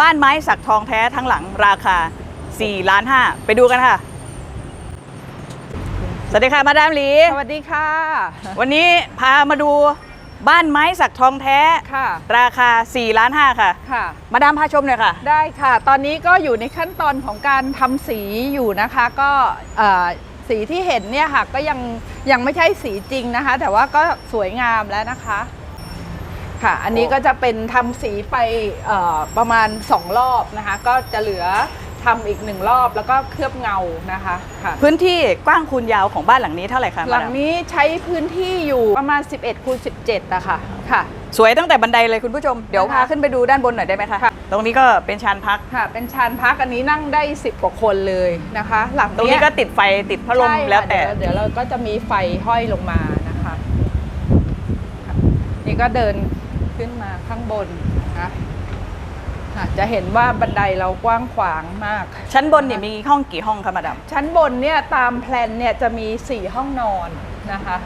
บ้านไม้สักทองแท้ทั้งหลังราคา4ล้าน5ไปดูกันค่ะ สวัสดีค่ะมาดามหลี สวัสดีค่ะ วันนี้พามาดูบ้านไม้สักทองแท้ ค่ะ ราคา4ล้าน5ค่ะ ค่ะ มาดามพาชมหน่อยค่ะ ได้ค่ะ ตอนนี้ก็อยู่ในขั้นตอนของการทำสีอยู่นะคะ ก็เอ่อสีที่เห็นเนี่ยค่ะ ก็ยังยังไม่ใช่สีจริงนะคะ แต่ว่าก็สวยงามแล้วนะคะ ค่ะ อันนี้โอ้ก็จะเป็นทำสีไปเอ่อประมาณ 2 รอบนะคะ ก็จะเหลือทำอีกหนึ่งรอบแล้วก็เคลือบเงานะคะค่ะพื้นที่กว้างคูณยาวของบ้านหลังนี้เท่าไหร่คะหลังมาดามนี้ใช้พื้นที่อยู่ประมาณ 11คูณ17อะค่ะค่ะ สวยตั้งแต่บันไดเลยคุณผู้ชมเดี๋ยวนะคะพาขึ้นไปดูด้านบนหน่อยได้ไหมคะค่ะตรงนี้ก็เป็นชานพักค่ะ เป็นชานพักอันนี้นั่งได้ 10 กว่าคนเลยนะคะ หลังตรงเนี้นี้ยก็ติดไฟติดพัดลมใช่ค่ะแล้วแต่เดี๋ยเดี๋ยวเราก็จะมีไฟห้อยลงมานะคะค่ะนี่ก็เดิน ขึ้นมาข้างบนนะคะค่ะจะเห็นว่าบันไดเรากว้างขวางมาก ชั้นบนนี่มีห้องกี่ห้องคะมาดามชั้นบนเนี่ยตามแพลนเนี่ยจะมี 4 ห้องนอนนะคะ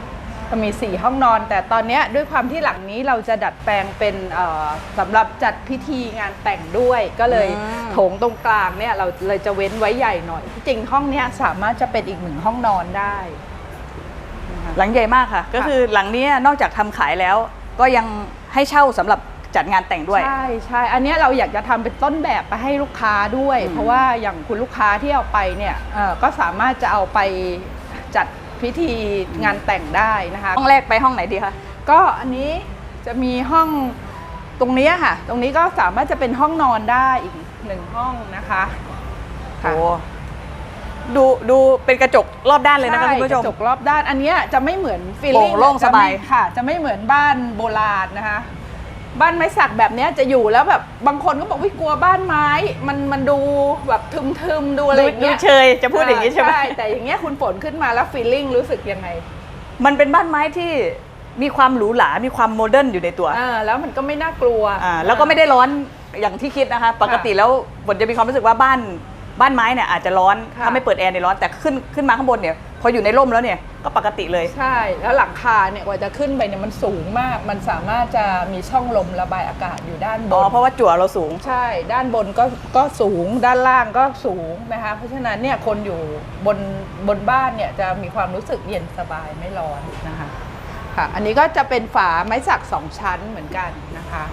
จะมี 4 ห้องนอน แต่ตอนเนี้ยด้วยความที่หลังนี้เราจะดัดแปลงเป็นเอ่อสำหรับจัดพิธีงานแต่งด้วย ก็เลยอืมโถงตรงกลางเนี่ยเราเลยจะเว้นไว้ใหญ่หน่อยที่จริงห้องเนี้ยสามารถจะเป็นอีกหนึ่งห้องนอนได้นะคะหลังใหญ่มากค่ะ ก็คือหลังเนี้ยนอกจากทำขายแล้วก็ยัง ให้เช่าสำหรับจัดงานแต่งด้วย ใช่ใช่อันเนี้ยเราอยากจะทำเป็นต้นแบบไปให้ลูกค้าด้วย อืม เพราะว่าอย่างคุณลูกค้าที่เอาไปเนี่ยเอ่อก็สามารถจะเอาไปจัดพิธีงานแต่งได้นะคะ ห้องแรกไปห้องไหนดีคะ ก็อันนี้จะมีห้องตรงเนี้ยค่ะ ตรงนี้ก็สามารถจะเป็นห้องนอนได้อีกหนึ่งห้องนะคะค่ะ โอ้ ดูดูเป็นกระจกรอบด้านเลยนะคะใช่คุณผู้ชมกระจกรอบด้านอันเนี้ยจะไม่เหมือนฟีลโปร่ลิ่งโล่งสบาย ค่ะ จะไม่เหมือนบ้านโบราณนะคะ บ้านไม้สักแบบเนี้ยจะอยู่แล้วแบบบางคนก็บอกวิกลัวบ้านไม้ มันมันดูแบบทึมๆดูอะไรดูอย่างดูเงี้ยเชยจะพูดอย่างนี้ใช่ไหมใช่แต่อย่างเงี้ยคุณฝนขึ้นมาแล้วฟีลลิ่งรู้สึกยังไงมันเป็นบ้านไม้ที่มีความหรูหรา มีความโมเดิร์นอยู่ในตัวอ่าแล้วมันก็ไม่น่ากลัว อ่าแล้วก็ไม่ได้ร้อนอย่างที่คิดนะคะ ปกติแล้วบนจะมีความรู้สึกว่าบ้าน บ้านไม้เนี่ยอาจจะร้อนค่ะ ถ้าไม่เปิดแอร์ในยร้อนแต่ขึ้นขึ้นมาข้างบนเนี่ยพออยู่ในร่มแล้วเนี่ยก็ปกติเลย ใช่ แล้วหลังคาเนี่ยกว่าจะขึ้นไปเนี่ยมันสูงมาก มันสามารถจะมีช่องลมระบายอากาศอยู่ด้านบอ๋อนเพราะว่าจั่วเราสูง ใช่ ด้านบนก็ก็สูง ด้านล่างก็สูงนะคะ เพราะฉะนั้นเนี่ยคนอยู่บนบนบ้านเนี่ยจะมีความรู้สึกเย็นสบายไม่ร้อนนะคะ ค่ะ อันนี้ก็จะเป็นฝาไม้สักสองชั้นเหมือนกันนะคะ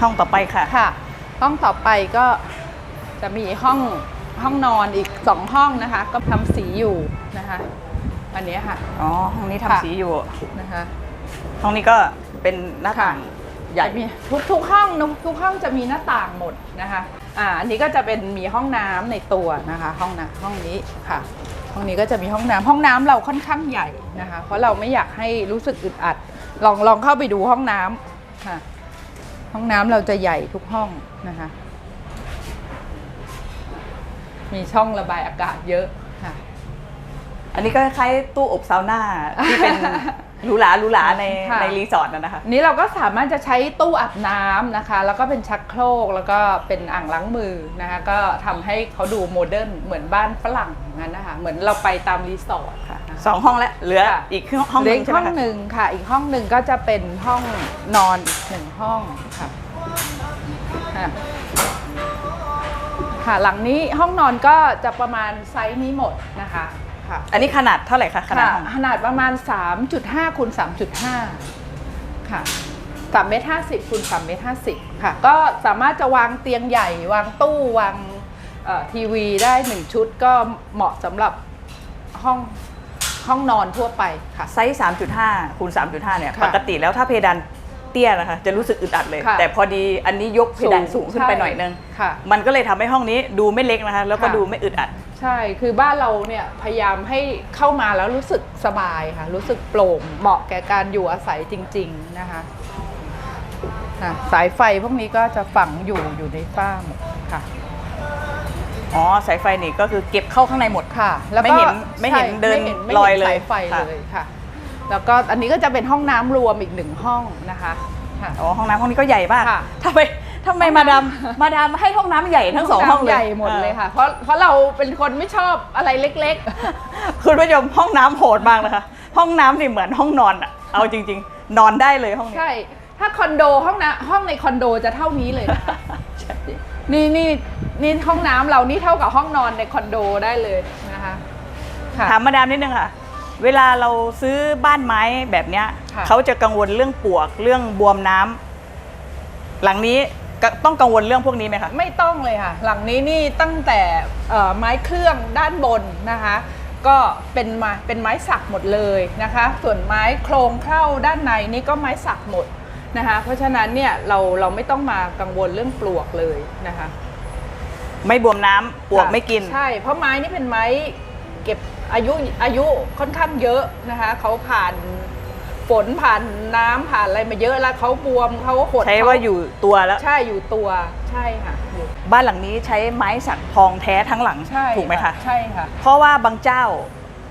ห้องต่อไปค่ะ ค่ะ ห้องต่อไปก็ จะมีห้องห้องนอนอีกสองห้องนะคะ ก็ทำสีอยู่นะคะ อันเนี้ยค่ะ อ๋อห้องนี้ทำค่ะ สีอยู่นะคะห้องนี้ก็เป็นหน้าต่างใหญ่ จะมีทุกทุกห้องนะทุกห้องจะมีหน้าต่างหมดนะคะอ่าอันนี้ก็จะเป็นมีห้องน้ำในตัวนะคะ ห้องน้ำห้องนี้ค่ะ ห้องนี้ก็จะมีห้องน้ำห้องน้ำเราค่อนข้างใหญ่นะคะ เพราะเราไม่อยากให้รู้สึกอึดอัด ลองลองเข้าไปดูห้องน้ำค่ะ ห้องน้ำเราจะใหญ่ทุกห้องนะคะ มีช่องระบายอากาศเยอะค่ะ อันนี้ก็คล้ายๆตู้อบซาวน่าที่เป็นหรูหราหรูหราในค่ะ ในรีสอร์ทนะนะคะ นี้เราก็สามารถจะใช้ตู้อาบน้ำนะคะ แล้วก็เป็นชักโครกแล้วก็เป็นอ่างล้างมือนะคะ ก็ทำให้เขาดูโมเดิร์นเหมือนบ้านฝรั่งอย่างนั้นนะคะ เหมือนเราไปตามรีสอร์ทค่ะสองห้องแล้วเหลือค่ะ อีกห้องหเหลืนึองอีกใช่ไหมห้องคะหนึ่งค่ะ อีกห้องหนึ่งก็จะเป็นห้องนอนอีกหนึ่งห้องค่ะค่ะ ค่ะ หลังนี้ห้องนอนก็จะประมาณไซส์นี้หมดนะคะค่ะอันนี้ขนาดเท่าไหร่คะขนาดค่ะห้องขนาดประมาณ 3.5คูณ3.5 ค่ะ3เมตร50คูณ3เมตร50 ค่ะ ก็สามารถจะวางเตียงใหญ่ วางตู้ วางเอ่อทีวีได้ 1 ชุดก็เหมาะสำหรับห้องห้องนอนทั่วไปค่ะ ไซส์ 3.5คูณ3.5 เนี่ยค่ะปกติแล้วถ้าเพดานเตี้ยนะคะ จะรู้สึกอึดอัดเลย ค่ะแต่พอดีอันนี้ยกเพดานสูสูงงขึ้นไปใช่หน่อยนึง ค่ะ มันก็เลยทำให้ห้องนี้ดูไม่เล็กนะคะ แล้วก็ค่ะดูไม่อึดอัด ใช่ คือบ้านเราเนี่ยพยายามให้เข้ามาแล้วรู้สึกสบายค่ะ รู้สึกโปร่ง เหมาะแก่การอยู่อาศัยจริง ๆ นะคะค่ะสายไฟพวกนี้ก็จะฝังอยู่อยู่ในฝ้าหมดค่ะ อ๋อ สายไฟนี่ก็คือเก็บเข้าข้างในหมด ค่ะ แล้วไม่ก็เห็นไม่เห็นใช่เดินไม่ห็ไม่ลอยห็นเลยสายไฟค่ะ เลยค่ะ แล้วก็อันนี้ก็จะเป็นห้องน้ำรวมอีกหนึ่งห้องนะคะ ค่ะอ๋อห้องน้ำห้องนี้ก็ใหญ่มากค่ะทำไมทำไมมาดามมาดามให้ห้องน้ำใหญ่ทั้งสองห้องเลย ใหญ่หมดเลยค่ะ เพราะเพราะเราเป็นคนไม่ชอบอะไรเล็ก คุณผู้ชมห้องน้ำโหดมากนะคะ ห้องน้ำนี่เหมือนห้องนอนอะเอาจริง ๆ นอนได้เลยห้องๆ นี้ ใช่ ถ้าคอนโดห้องน้ำห้องในคอนโดจะเท่านี้เลยนะคะ นี่นี่นี่ห้องน้ำเรานี่เท่ากับห้องนอนในคอนโดได้เลยนะคะ ค่ะ ถามมาดามนิดนึงค่ะ เวลาเราซื้อบ้านไม้แบบเนี้ยค่ะ เขาจะกังวลเรื่องปลวกเรื่องบวมน้ำหลังนี้ก็ต้องกังวลเรื่องพวกนี้ไหมคะไม่ต้องเลยค่ะ หลังนี้นี่ตั้งแต่เอ่อไม้เครื่องด้านบนนะคะ ก็เป็นไม้เป็นไม้สักหมดเลยนะคะ ส่วนไม้โครงเข้าด้านในนี่ก็ไม้สักหมดนะคะ เพราะฉะนั้นเนี่ยเราเราไม่ต้องมากังวลเรื่องปลวกเลยนะคะ ไม่บวมน้ำปลวกไม่กิน ใช่ เพราะไม้นี่เป็นไม้เก็บอายุอายุค่อนข้างเยอะนะคะเขาผ่าน ฝนผ่านน้ำผ่านอะไรมาเยอะแล้วเขาบวมเขาหดใช้เขว่าอยู่ตัวแล้ว ใช่อยู่ตัวใช่ค่ะอยู่บ้านหลังนี้ใช้ไม้สักทองแท้ทั้งหลังใช่ถูกไหมคะใช่ค่ะ เพราะว่าบางเจ้า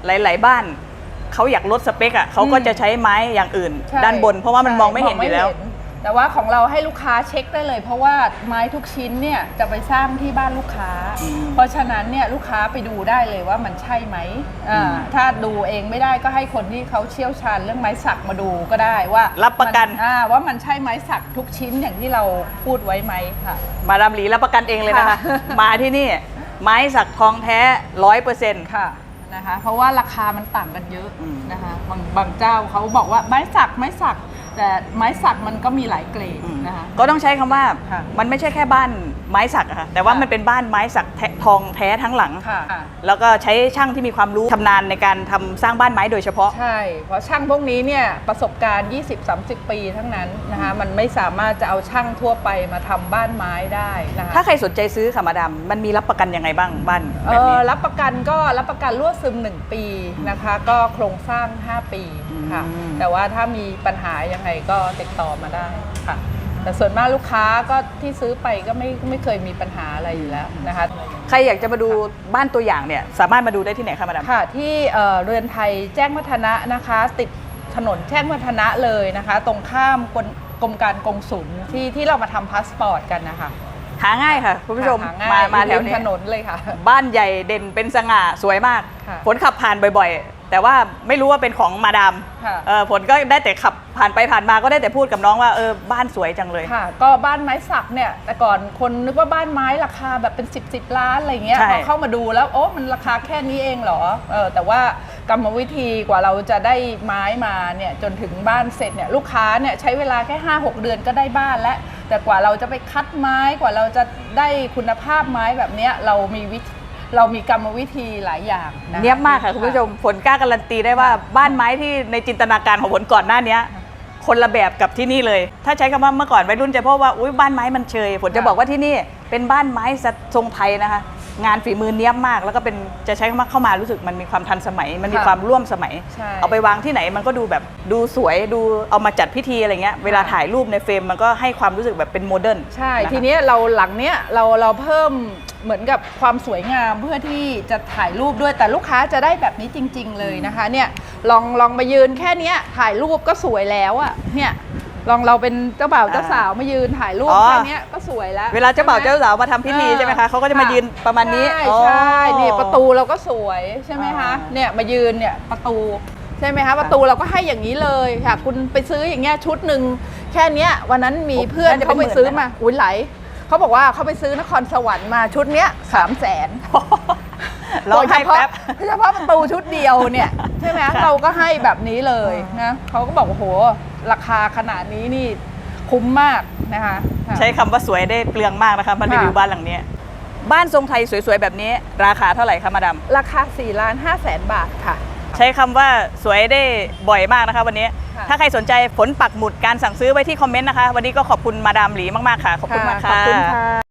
หลาย ๆ บ้านเขาอยากลดสเปคอะเขาก็อืมจะใช้ไม้อย่างอื่น ใช่ด้านบน เพราะว่ามันมองไม่เห็นอยู่แล้วมงไม่เห็น แต่ว่าของเราให้ลูกค้าเช็คได้เลย เพราะว่าไม้ทุกชิ้นเนี่ยจะไปสร้างที่บ้านลูกค้าอืมเพราะฉะนั้นเนี่ยลูกค้าไปดูได้เลยว่ามันใช่ไหมอ่าอืมถ้าดูเองไม่ได้ก็ให้คนที่เขาเชี่ยวชาญเรื่องไม้สักมาดูก็ได้ว่ารับประกัน มัอ่าว่ามันใช่ไม้สักทุกชิ้นอย่างที่เราพูดไว้ไหมค่ะ มาดามหลีรับประกันเองเลยนะคะ ค่ะ มาที่นี่ ไม้สักทองแท้ร้อยเปอร์เซ็นต์ ค่ะนะคะเพราะว่าราคามันต่างกันเยอะอืม นะคะบางบางเจ้าเขาบอกว่าไม้สักไม้สัก แต่ไม้สักมันก็มีหลายเกรดนะคะ ก็ต้องใช้คำว่าค่ะมันไม่ใช่แค่บ้านไม้สักอะค่ะแต่ว่าค่ะมันเป็นบ้านไม้สักแท้ทองแท้ทั้งหลังค่ะ แล้วก็ใช้ช่างที่มีความรู้ชำนาญในการทำสร้างบ้านไม้โดยเฉพาะ ใช่ เพราะช่างพวกนี้เนี่ยประสบการณ์ 20-30 ปีทั้งนั้นนะคะมันไม่สามารถจะเอาช่างทั่วไปมาทำบ้านไม้ได้นะคะ ถ้าใครสนใจซื้อค่ะมาดามมันมีรับประกันยังไงบ้างบ้านเอแบบนี้ อรับประกันก็รับประกันรั่วซึม 1 ปีนะคะ ก็โครงสร้าง 5ปีค่ะ อืม แต่ว่าถ้ามีปัญหายังไงก็ติดต่อมาได้ค่ะ แต่ส่วนมากลูกค้าก็ที่ซื้อไปก็ไม่ไม่เคยมีปัญหาอะไรอยู่แล้วนะคะ ใครอยากจะมาดูบ้านตัวอย่างเนี่ย สามารถมาดูได้ที่ไหนคะมาดาม ค่ะที่เอ่อเรือนไทยแจ้งวัฒนะนะคะ ติดถนนแจ้งวัฒนะเลยนะคะ ตรงข้ามกรมกรมการกงสุลที่ที่เรามาทำพาสปอร์ตกันนะคะหาง่ายค่ะ คุณผู้ชม หง่มายมาแถวรินี้ถนนเลยค่ะ บ้านใหญ่เด่นเป็นสง่าสวยมากค่ะ ฝนขับผ่านบ่อยๆ แต่ว่าไม่รู้ว่าเป็นของมาดามค่ะเออฝนก็ได้แต่ขับผ่านไปผ่านมาก็ได้แต่พูดกับน้องว่าเออบ้านสวยจังเลย ค่ะ ก็บ้านไม้สักเนี่ยแต่ก่อนคนนึกว่าบ้านไม้ราคาแบบเป็น 10บสล้านอะไรเงี้ยใช่ พอเข้ามาดูแล้วโอ้มันราคาแค่นี้เองเหรอเออแต่ว่ากรรมวิธีกว่าเราจะได้ไม้มาเนี่ยจนถึงบ้านเสร็จเนี่ยลูกค้าเนี่ยใช้เวลาแค่ 5-6 เดือนก็ได้บ้านแล้วแต่กว่าเราจะไปคัดไม้กว่าเราจะได้คุณภาพไม้แบบเนี้ยเรามีวิธี เรามีกรรมวิธีหลายอย่างนะเนียบมากค่ะคุณผู้ชมฝนกล้าการันตีได้ว่าบ้านไม้ที่ในจินตนาการของฝนก่อนหน้าเนี้ย คนละแบบกับที่นี่เลย ถ้าใช้คำว่าเมื่อก่อนวัยรุ่นจะเพราะว่าอุ้ยบ้านไม้มันเชยฝนจะบอกว่าที่นี่เป็นบ้านไม้ทรงไทยนะคะ งานฝีมือเนี้ยบมากแล้วก็เป็นจะใช้คำว่าเข้ามารู้สึกมันมีความทันสมัย มันมีความร่วมสมัย ใช่ เอาไปวางที่ไหนมันก็ดูแบบดูสวยดูเอามาจัดพิธีอะไรเงี้ยเวลาถ่ายรูปในเฟรมมันก็ให้ความรู้สึกแบบเป็นโมเดิร์นใช่ นะคะ ทีเนี้ยเราหลังเนี้ยเราเราเพิ่ม เหมือนกับความสวยงามเพื่อที่จะถ่ายรูปด้วยแต่ลูกค้าจะได้แบบนี้จริง ๆ เลยนะคะเนี่ยลองลองมายืนแค่เนี้ยถ่ายรูปก็สวยแล้วอะเนี่ยลองเราเป็นเจ้าบ่าวเจ้าสาวมายืนถ่ายรูปอ๋อ แค่เนี้ยก็สวยแล้วเวลาเจ้าบ่าวใช่เจ้าไหมสาวมาทำพิธีใช่ไหมคะเขาก็จะมายืนประมาณนี้ใช่อ๋อใช่นี่ประตูเราก็สวยใช่ไหมคะ อ่าเนี่ยมายืนเนี่ยประตูใช่ไหมคะประตูเราก็ให้อย่างนี้เลยค่ะ คุณไปซื้ออย่างเงี้ยชุดหนึ่งแค่เนี้ยวันนั้นมีเพื่อนน่าจะเป็นเขาไปซื้อหมื่นนะ มาอุ้ยไหล เขาบอกว่าเขาไปซื้อนครสวรรค์มาชุดเนี้ยสามแสนร้องไห้แป๊บเฉพาะประตูชุดเดียวเนี่ยใช่ไหมเราก็ให้แบบนี้เลยนะเขาก็บอกโอ้โหราคาขนาดนี้นี่คุ้มมากนะคะค่ะใช้คำว่าสวยได้เปลืองมากนะคะมารีวิวค่ะบ้านหลังเนี้ยบ้านทรงไทยสวยๆแบบนี้ ราคาเท่าไหร่คะมาดามราคา4ล้าน5แสนบาทค่ะ ใช้คำว่าสวยได้บ่อยมากนะคะวันนี้ ค่ะ ถ้าใครสนใจผลปักหมุดการสั่งซื้อไว้ที่คอมเมนต์นะคะ วันนี้ก็ขอบคุณมาดามหลีมาก ๆ ค่ะ ขอบคุณมากค่ะ ขอบคุณค่ะ